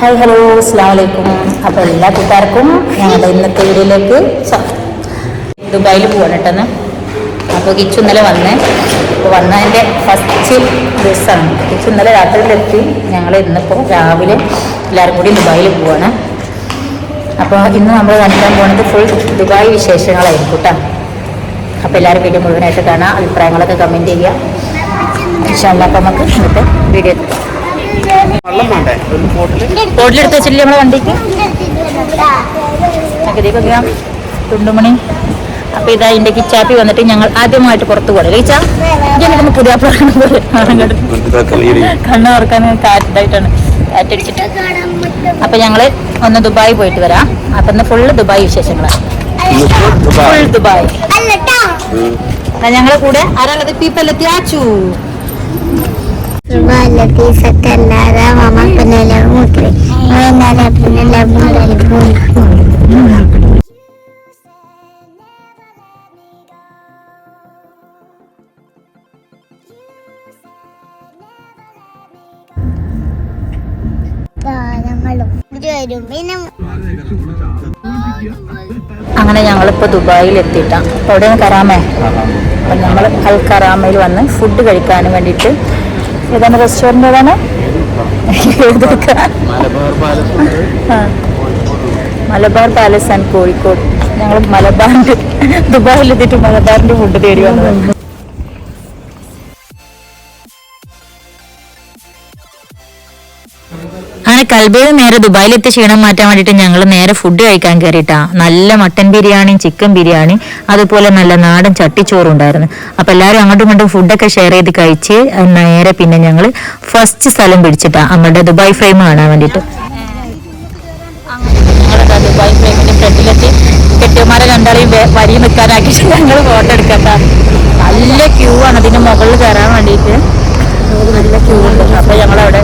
Hi hello അസ്ലാം വലൈക്കും അപ്പോൾ എല്ലാ കൂട്ടുകാർക്കും ഞങ്ങളുടെ ഇന്നത്തെ വീഡിയോയിലേക്ക് ദുബായിൽ പോവാണ് കേട്ടെന്ന് അപ്പോൾ കിച്ചു ഇന്നലെ വന്നേ. അപ്പോൾ വന്നതിന്റെ ഫസ്റ്റ് ദിവസമാണ്. കിച്ചു ഇന്നലെ രാത്രിയിലെത്തി ഞങ്ങൾ ഇന്നിപ്പോൾ രാവിലെ എല്ലാവരും കൂടി ദുബായിൽ പോവാണ്. അപ്പോൾ ഇന്ന് നമ്മൾ കാണിക്കാൻ പോകുന്നത് ഫുൾ ദുബായ് വിശേഷങ്ങളായിരിക്കും കേട്ടോ. അപ്പോൾ എല്ലാവരും വീഡിയോ മുഴുവനായിട്ട് കാണാം അഭിപ്രായങ്ങളൊക്കെ കമന്റ് ചെയ്യുക. ഇഷ്ടമല്ല അപ്പോൾ നമുക്ക് ഇന്നത്തെ വീഡിയോ ബോട്ടിൽ ബോട്ടിലെടുത്ത് വെച്ചില്ലേ നമ്മളെ വണ്ടിക്ക്? അകത്തേക്കൊക്കെ തുണ്ടുമണി. അപ്പൊ ഇതാ ഇതിന്റെ കിച്ചാപ്പി വന്നിട്ട് ഞങ്ങൾ ആദ്യമായിട്ട് പുറത്തു പോകണം. കിച്ചാ പുതിയ കണ്ണ് തുറക്കാൻ കാറ്റായിട്ടാണ് കാറ്റടിച്ചിട്ട്. അപ്പൊ ഞങ്ങൾ ഒന്ന് ദുബായി പോയിട്ട് വരാം. അപ്പൊ ഇന്ന് ഫുള്ള് ദുബായ് വിശേഷങ്ങളാണ്. Full Dubai. ഞങ്ങളെ കൂടെ ആരാളത് പീപ്പല്ലെത്തി ആച്ചു والتي سكننا ماما كنا له مكري وإنا لبنا لبنا വരും പിന്നെ അങ്ങനെ ഞങ്ങളിപ്പോൾ ദുബായിൽ എത്തിയിട്ടാണ് അപ്പോൾ എവിടെയാണ് കറാമേ അപ്പം നമ്മൾ അൽ കറാമയിൽ വന്ന് ഫുഡ് കഴിക്കാൻ വേണ്ടിയിട്ട് ഏതാണ് റെസ്റ്റോറന്റ് ഏതാണ്? Malabar palace and Kozhikode. ഞങ്ങൾ മലബാറിന്റെ ദുബായിലെത്തിയിട്ട് മലബാറിന്റെ ഫുഡ് തേടി വന്നത്. അങ്ങനെ കൽബയിൽ നേരെ ദുബായിലെത്തി ക്ഷീണം മാറ്റാൻ വേണ്ടിയിട്ട് ഞങ്ങൾ നേരെ ഫുഡ് കഴിക്കാൻ കയറിയിട്ടാ നല്ല മട്ടൻ ബിരിയാണി ചിക്കൻ ബിരിയാണി അതുപോലെ നല്ല നാടൻ ചട്ടിച്ചോറും ഉണ്ടായിരുന്നു. അപ്പൊ എല്ലാവരും അങ്ങോട്ടും ഇങ്ങോട്ടും ഫുഡൊക്കെ ഷെയർ ചെയ്ത് കഴിച്ച് നേരെ പിന്നെ ഞങ്ങൾ ഫസ്റ്റ് സ്ഥലം പിടിച്ചിട്ടാ നമ്മുടെ ദുബായ് ഫ്രെയിം കാണാൻ വേണ്ടിയിട്ട്. ദുബായ് ഫ്രെയിമിന്റെ ഫ്രണ്ടിലെത്തി. കെട്ടിയമാരെ രണ്ടാളെയും വരി നിൽക്കാനാക്കി ഞങ്ങൾ ഫോട്ടോ എടുക്കണ്ട നല്ല ക്യൂ ആണ്. അതിന്റെ മുകളിൽ കയറാൻ വേണ്ടിയിട്ട്. നല്ല ക്യൂ ഉണ്ട്. അപ്പൊ ഞങ്ങളവിടെ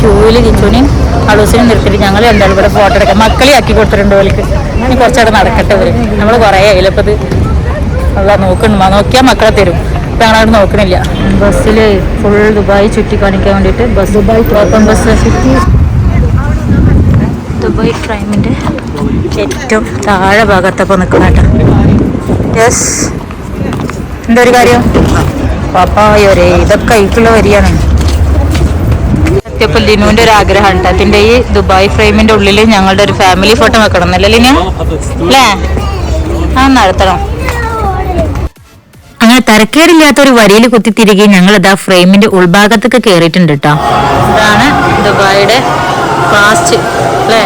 ക്യൂവിൽ കിച്ചുവിനെയും അളൂസിനെയും നിർത്തിയിട്ട് ഞങ്ങൾ എന്തായാലും ഇവിടെ ഫോട്ടോ എടുക്കാം. മക്കളെ ആക്കി കൊടുത്തിട്ടുണ്ട് ഓലിക്ക് ഇനി കുറച്ചവിടെ നടക്കട്ടെ ഇവർ. നമ്മൾ കുറേ ആയില്ലപ്പത് അല്ല നോക്കണ്ട നോക്കിയാൽ മക്കളെ തരും. ഇപ്പൊ ഞങ്ങളവിടെ നോക്കണില്ല. ബസ്സിൽ ഫുൾ ദുബായ് ചുറ്റി കാണിക്കാൻ വേണ്ടിയിട്ട് bus Dubai open bus. Dubai ക്രൈമിന്റെ ഏറ്റവും താഴെ ഭാഗത്തപ്പോൾ നിൽക്കുന്ന കേട്ടോ. യെസ് എന്തൊരു ഒരു കാര്യം? പാപ്പായോരേ ഇതൊക്കെ കൈക്കുള്ള വരിയാണ്. സത്യപ്പോൾ ലിനുവിന്റെ ഒരു ആഗ്രഹം ഉണ്ട് അതിന്റെ ഈ ദുബായ് ഫ്രെയിമിന്റെ ഉള്ളിൽ ഞങ്ങളുടെ ഒരു ഫാമിലി ഫോട്ടോ വെക്കണം എന്നല്ലേ ലിനു? അല്ലേ? ആ നടത്തണം അങ്ങനെ തരക്കേടില്ലാത്ത ഒരു വരിയിൽ കുത്തിത്തിരികെ ഞങ്ങൾ അത് ആ ഫ്രെയിമിന്റെ ഉൾഭാഗത്തൊക്കെ കയറിയിട്ടുണ്ട് കേട്ടോ. ഇതാണ് ദുബായിയുടെ ഫാസ്റ്റ് അല്ലേ?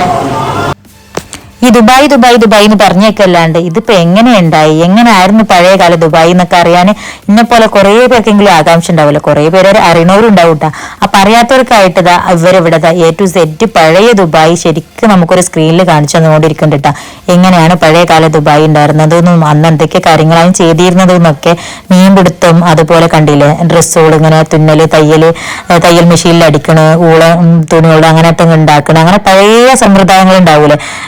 ഈ ദുബായ് ദുബായ് ദുബായ് എന്ന് പറഞ്ഞേക്കല്ലാണ്ട് ഇതിപ്പോ എങ്ങനെയുണ്ടായി എങ്ങനെയായിരുന്നു പഴയ കാല ദുബായ് എന്നൊക്കെ അറിയാൻ ഇന്നെ പോലെ കുറെ പേർക്കെങ്കിലും ആകാംക്ഷ ഉണ്ടാവില്ല കുറെ പേര് അറിയണവരും ഉണ്ടാവും കേട്ടോ. അപ്പൊ അറിയാത്തവർക്കായിട്ടതാ ഇതാ ഇവരിവിടെ എ ടു സെറ്റ് പഴയ ദുബായ് ശരിക്കും നമുക്കൊരു സ്ക്രീനിൽ കാണിച്ചു തന്നുകൊണ്ടിരിക്കുന്നുണ്ട് എങ്ങനെയാണ് പഴയ കാല ദുബായ് ഉണ്ടായിരുന്നതെന്നും അന്ന് എന്തൊക്കെ കാര്യങ്ങളാണ് ചെയ്തിരുന്നതെന്നൊക്കെ മീൻപിടുത്തം അതുപോലെ കണ്ടില്ലേ? ഡ്രസ്സുകൾ ഇങ്ങനെ തുന്നൽ തയ്യൽ തയ്യൽ മെഷീനിൽ അടിക്കണ് ഊള തുണികൾ അങ്ങനത്തെ ഉണ്ടാക്കണ. അങ്ങനെ പഴയ സമ്പ്രദായങ്ങൾ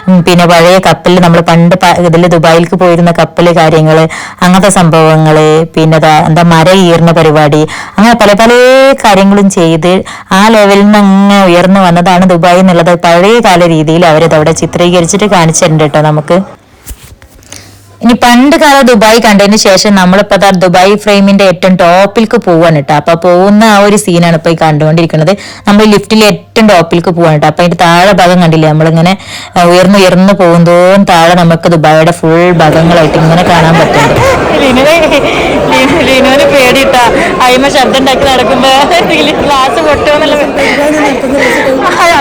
ഉം, പിന്നെ പഴയ കപ്പൽ നമ്മൾ പണ്ട് ഇതിൽ ദുബായിലേക്ക് പോയിരുന്ന കപ്പൽ കാര്യങ്ങൾ അങ്ങനത്തെ സംഭവങ്ങൾ പിന്നെ എന്താ മര ഈർന്ന പരിപാടി അങ്ങനെ പല പല കാര്യങ്ങളും ചെയ്ത് ആ ലെവലിൽ നിന്ന് അങ്ങനെ ഉയർന്നു വന്നതാണ് ദുബായ് എന്നുള്ളത്. പഴയ കാല രീതിയിൽ അവരത് അവിടെ ചിത്രീകരിച്ചിട്ട് കാണിച്ചിട്ടുണ്ട് കേട്ടോ നമുക്ക്. ഇനി പണ്ട് കാല ദുബായ് കണ്ടതിന് ശേഷം നമ്മളിപ്പോ അതാ ദുബായ് ഫ്രെയിമിന്റെ ഏറ്റവും ടോപ്പിലേക്ക് പോവാണ് കേട്ടോ അപ്പൊ പോകുന്ന ആ ഒരു സീനാണ് ഇപ്പൊ ഈ കണ്ടുകൊണ്ടിരിക്കുന്നത് നമ്മൾ ലിഫ്റ്റിൽ ഏറ്റവും ടോപ്പിലേക്ക് പോവാണ് കേട്ടോ അപ്പൊ അതിന്റെ താഴെ ഭാഗം കണ്ടില്ലേ നമ്മളിങ്ങനെ ഉയർന്നു ഉയർന്നു ഉയർന്ന് പോകുന്തോറും താഴെ നമുക്ക് ദുബായിയുടെ ഫുൾ ഭാഗങ്ങളായിട്ട് ഇങ്ങനെ കാണാൻ പറ്റുന്നുണ്ട് ലീനുവിന് അയിമ ശബ്ദം ഉണ്ടാക്കി നടക്കുമ്പോ ഗ്ലാസ് പൊട്ടുമെന്നുള്ള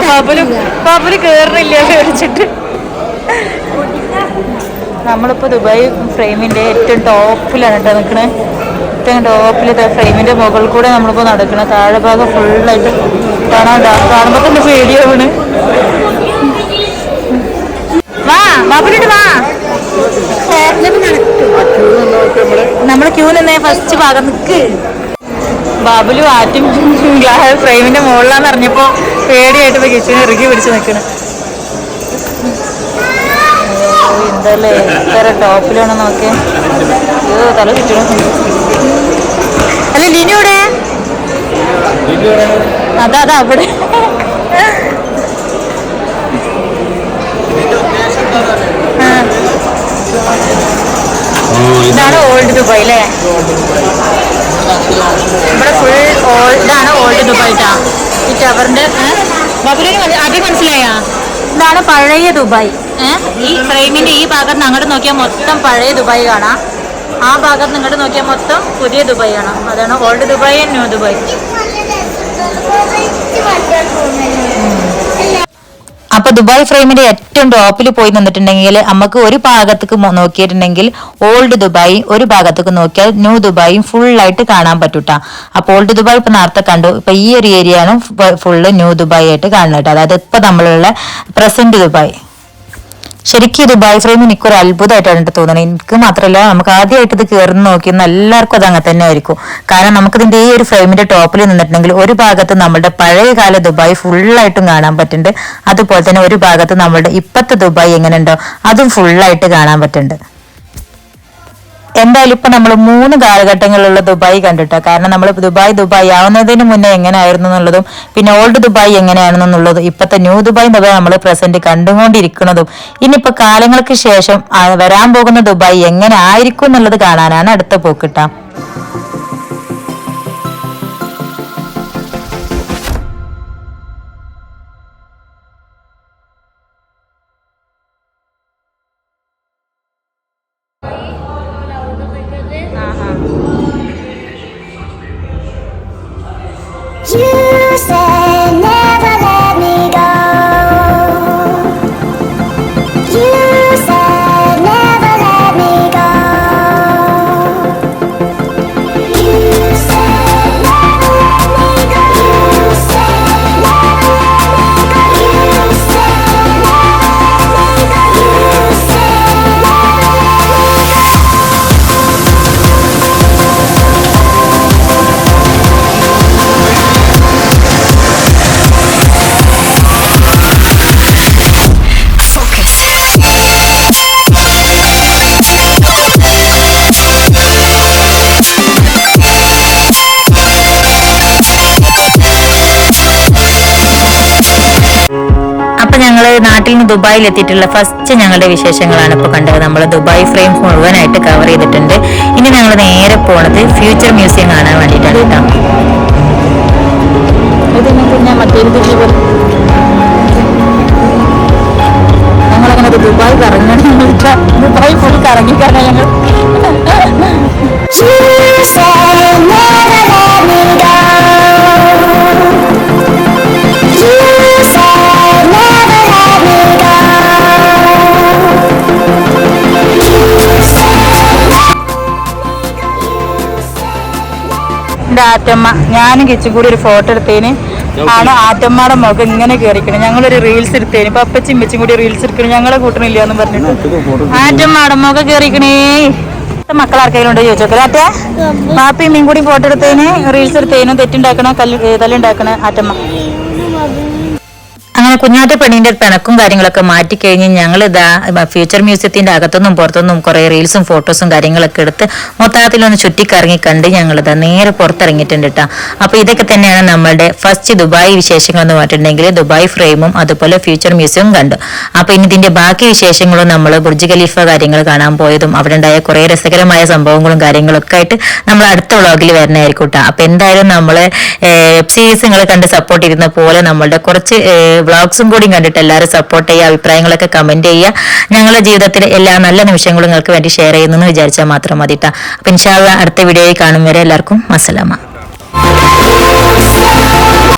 പാപ്പന് പാപ്പന് കേറണില്ല പേടിച്ചിട്ട് നമ്മളിപ്പോൾ ദുബായ് ഫ്രെയിമിന്റെ ഏറ്റവും ടോപ്പിലാണ് കേട്ടോ നിൽക്കണേ ഏറ്റവും ടോപ്പിൽ ഫ്രെയിമിന്റെ മുകളിൽ കൂടെ നമ്മളിപ്പോൾ നടക്കണം. താഴെ ഭാഗം ഫുള്ളായിട്ട് കാണാൻ കാണുമ്പോൾ തന്നെ പേടിയാവണ് വാ വാ. നമ്മൾ ക്യൂ നിന്നേ ഫസ്റ്റ് ഭാഗം നിൽക്ക് ബാബുലു ആറ്റും ഫ്രെയിമിന്റെ മുകളിലാന്ന് അറിഞ്ഞപ്പോ പേടിയായിട്ട് കിച്ചനെ ഇറുകി പിടിച്ച് നിൽക്കണ് എന്തല്ലേ ഇത്ര ടോപ്പിലാണ് നോക്കിയേ തല ചുറ്റണം. അല്ല ലിനിയുടെ അതാ അതാ അവിടെ. ഇതാണ് ഓൾഡ് ദുബായ് അല്ലേ ഇവിടെ ഫുൾ ഓൾഡാണ് ഓൾഡ് ദുബായിട്ടാ ഈ ടവറിന്റെ മനസ്സിലായാ? ഇതാണ് പഴയ ദുബായ്. ഏഹ് ഈ ഫ്രെയിമിന്റെ ഈ ഭാഗത്ത് അങ്ങോട്ട് നോക്കിയാൽ മൊത്തം പഴയ ദുബായ് കാണാം. ആ ഭാഗത്ത് ഇങ്ങോട്ട് നോക്കിയാൽ മൊത്തം പുതിയ ദുബായ് കാണാം. അതാണ് ഓൾഡ് ദുബായ് ന്യൂ ദുബായ്. അപ്പൊ ദുബായ് ഫ്രെയിമിന്റെ ഏറ്റവും ടോപ്പിൽ പോയി നിന്നിട്ടുണ്ടെങ്കിൽ നമുക്ക് ഒരു ഭാഗത്തേക്ക് നോക്കിയിട്ടുണ്ടെങ്കിൽ ഓൾഡ് ദുബായ് ഒരു ഭാഗത്തേക്ക് നോക്കിയാൽ ന്യൂ ദുബായും ഫുൾ ആയിട്ട് കാണാൻ പറ്റൂട്ടാ. അപ്പൊ ഓൾഡ് ദുബായ് ഇപ്പൊ നേരത്തെ കണ്ടു. ഇപ്പൊ ഈ ഒരു ഏരിയയാണ് ഫുള്ള് ന്യൂ ദുബായി ആയിട്ട് കാണുന്നത് അതായത് ഇപ്പൊ നമ്മളുള്ള പ്രസന്റ് ദുബായ്. ശരിക്കും ഇത് ബൈ ഫ്രെയിം എനിക്കൊരു അത്ഭുതമായിട്ടാണ് എനിക്ക് തോന്നുന്നത്. എനിക്ക് മാത്രമല്ല നമുക്ക് ആദ്യമായിട്ട് ഇത് കയറുന്ന നോക്കിയെന്ന് എല്ലാവർക്കും അത് അങ്ങനെ തന്നെ ആയിരിക്കും. കാരണം നമുക്കിതിന്റെ ഈ ഒരു ഫ്രെയിമിന്റെ ടോപ്പിൽ നിന്നിട്ടുണ്ടെങ്കിൽ ഒരു ഭാഗത്ത് നമ്മുടെ പഴയ കാല ദുബായ് ഫുള്ളായിട്ടും കാണാൻ പറ്റുന്നുണ്ട്. അതുപോലെ തന്നെ ഒരു ഭാഗത്ത് നമ്മുടെ ഇപ്പത്തെ ദുബായ് എങ്ങനെയുണ്ടോ അതും ഫുള്ളായിട്ട് കാണാൻ പറ്റുന്നുണ്ട്. എന്തായാലും ഇപ്പൊ നമ്മൾ മൂന്ന് കാലഘട്ടങ്ങളിലുള്ള ദുബായ് കണ്ടിട്ടോ. കാരണം നമ്മൾ ദുബായ് ദുബായ് ആവുന്നതിന് മുന്നേ എങ്ങനെയായിരുന്നു എന്നുള്ളതും പിന്നെ ഓൾഡ് ദുബായ് എങ്ങനെയാണെന്നുള്ളതും ഇപ്പത്തെ ന്യൂ ദുബായ് ദുബായ് നമ്മൾ പ്രസന്റ് കണ്ടുകൊണ്ടിരിക്കുന്നതും ഇനിയിപ്പോ കാലങ്ങൾക്ക് ശേഷം വരാൻ പോകുന്ന ദുബായ് എങ്ങനെ ആയിരിക്കും എന്നുള്ളത് കാണാനാണ് അടുത്ത പോക്കിട്ടാ. You said നാട്ടിൽ നിന്ന് ദുബായിൽ എത്തിയിട്ടുള്ള ഫസ്റ്റ് ഞങ്ങളുടെ വിശേഷങ്ങളാണ് ഇപ്പൊ കണ്ടത്. നമ്മൾ ദുബായ് ഫ്രെയിം മുഴുവനായിട്ട് കവർ ചെയ്തിട്ടുണ്ട്. ഇനി ഞങ്ങൾ നേരെ പോണത് ഫ്യൂച്ചർ മ്യൂസിയം കാണാൻ വേണ്ടിയിട്ടാണ് കേട്ടോ. ഞങ്ങളങ്ങനെ ദുബായ് കറങ്ങി ദുബായ് ഫുൾ കറങ്ങിക്കാണ് ഞങ്ങൾ എന്റെ ആറ്റമ്മ ഞാനും കിച്ചും കൂടി ഒരു ഫോട്ടോ എടുത്തതിന് ആണ് ആറ്റമ്മയുടെ മുഖം ഇങ്ങനെ കയറിക്കണം ഞങ്ങളൊരു റീൽസ് എടുത്തേന്. ഇപ്പൊ അപ്പച്ചും ഇമ്മച്ചും കൂടി റീൽസ് എടുക്കണം. ഞങ്ങളെ കൂട്ടണില്ല എന്ന് പറഞ്ഞിട്ട് ആറ്റമ്മയുടെ മുഖം കയറിക്കണേ മക്കൾ ആർക്കെങ്കിലും ഉണ്ടോ ചോദിച്ചോക്കെ. അറ്റേ മാപ്പിയും മീൻ കൂടി ഫോട്ടോ എടുത്തതിന് റീൽസ് എടുത്തേനും. തെറ്റുണ്ടാക്കണ? കല്ല് തല്ലുണ്ടാക്കണ ആറ്റമ്മ? അങ്ങനെ കുഞ്ഞാറ്റ പെണ്ണിന്റെ പിണക്കും കാര്യങ്ങളൊക്കെ മാറ്റി കഴിഞ്ഞ് ഞങ്ങൾ ഇതാ ഫ്യൂച്ചർ മ്യൂസിയത്തിന്റെ അകത്തുനിന്നും പുറത്തുനിന്നും കുറെ റീൽസും ഫോട്ടോസും കാര്യങ്ങളൊക്കെ എടുത്ത് മൊത്തത്തിലൊന്ന് ചുറ്റിക്കറങ്ങി കണ്ട് ഞങ്ങൾ ഇതാ നേരെ പുറത്തിറങ്ങിയിട്ടുണ്ട് കേട്ടോ അപ്പൊ ഇതൊക്കെ തന്നെയാണ് നമ്മളുടെ ഫസ്റ്റ് ദുബായ് വിശേഷങ്ങൾ എന്ന് പറഞ്ഞിട്ടുണ്ടെങ്കിൽ ദുബായ് ഫ്രെയിമും അതുപോലെ ഫ്യൂച്ചർ മ്യൂസിയവും കണ്ടു. അപ്പൊ ഇനി ഇതിന്റെ ബാക്കി വിശേഷങ്ങളും നമ്മൾ ബുർജ് ഖലീഫ കാര്യങ്ങൾ കാണാൻ പോയതും അവിടെ ഉണ്ടായ കുറെ രസകരമായ സംഭവങ്ങളും കാര്യങ്ങളൊക്കെ ആയിട്ട് നമ്മൾ അടുത്ത വ്ളോഗിൽ വരുന്നതായിരിക്കും കേട്ടോ അപ്പൊ എന്തായാലും നമ്മൾ വെബ് സീരീസ് നിങ്ങൾ കണ്ട് സപ്പോർട്ട് ചെയ്യുന്ന പോലെ നമ്മളുടെ കുറച്ച് ബ്ലോഗ്സും കൂടി കണ്ടിട്ട് എല്ലാവരും സപ്പോർട്ട് ചെയ്യുക അഭിപ്രായങ്ങളൊക്കെ കമന്റ് ചെയ്യുക. ഞങ്ങളുടെ ജീവിതത്തിലെ എല്ലാ നല്ല നിമിഷങ്ങളും നിങ്ങൾക്ക് വേണ്ടി ഷെയർ ചെയ്യുന്നു വിചാരിച്ചാൽ മാത്രം മതി കേട്ടോ അപ്പം ഇൻഷാല്ല അടുത്ത വീഡിയോയിൽ കാണും വരെ എല്ലാവർക്കും അസലമ